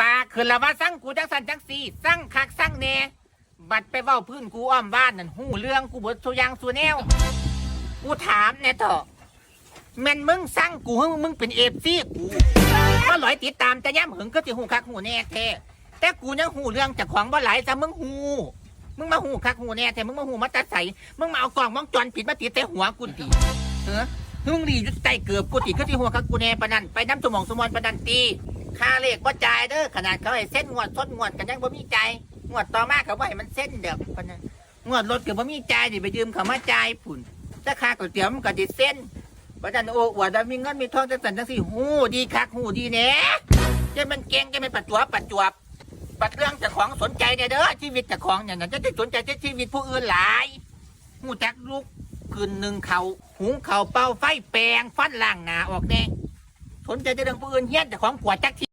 ปากขึ้นและว่าสั่งกูจังสันจังสีสั่งคักสั่งแหน่บัดไปเว้าพื้นกูอ้อมบ้านนั่นหูเรื่องกูเบิดสุอยางสุแนว กูถามแน่เถอะแม่นมึงสั่งกูหึงมึงเป็นเอฟซีกูมาหลอยติดตามแต่ย่ำหึงก็สิหูคักหูแน่แท้แต่กูยังหูเรื่องจากของบ่หลายซะมึงหูมึงมาหูคักหูแน่แต่มึงมาหูมาตัดใสมึงมาเอากล่องมองจรปิดมาติดแต่หัวกูตีเออมึงรีอยุดใจเกือบกูติก็ที่หัวคักกูแน่ปะนันไปน้ำสมองสมอนปะนันตี ค่าเลขบ่จ่ายเด้อขนาดเขาให้เส้นงวดทดงวดกันยังบ่มีใจายงวดต่อมาเขาบ่ให้มันเส้นเด้อปะนันงวดรถก็บ่มีจ่ายดิไปยืมเขามาจ่ายผุ่นถ้าค่าก๋วยเตี๋ยวมันก็ดิเส้นประจันโอ้อวดว่ามีเงินมีทองจังสันจังสี่หูดีคักหูดีแหน่จะมันเก่งจะมันปัดจวบปัดจวบ ปัดเรื่องเจากของสนใจเนี่ยเด้อชีวิตเจากของอย่างนั้นจะได้สนใจแต่ชีวิตผู้อื่นหลายหูจักลุกคืนหนึ่งเขาหุงเขาวเป่าไฟแปลงฟันล่างหนาออกแน่สนใจแต่เรื่องผู้อื่นเฮี้ยนเจากของขวดจักที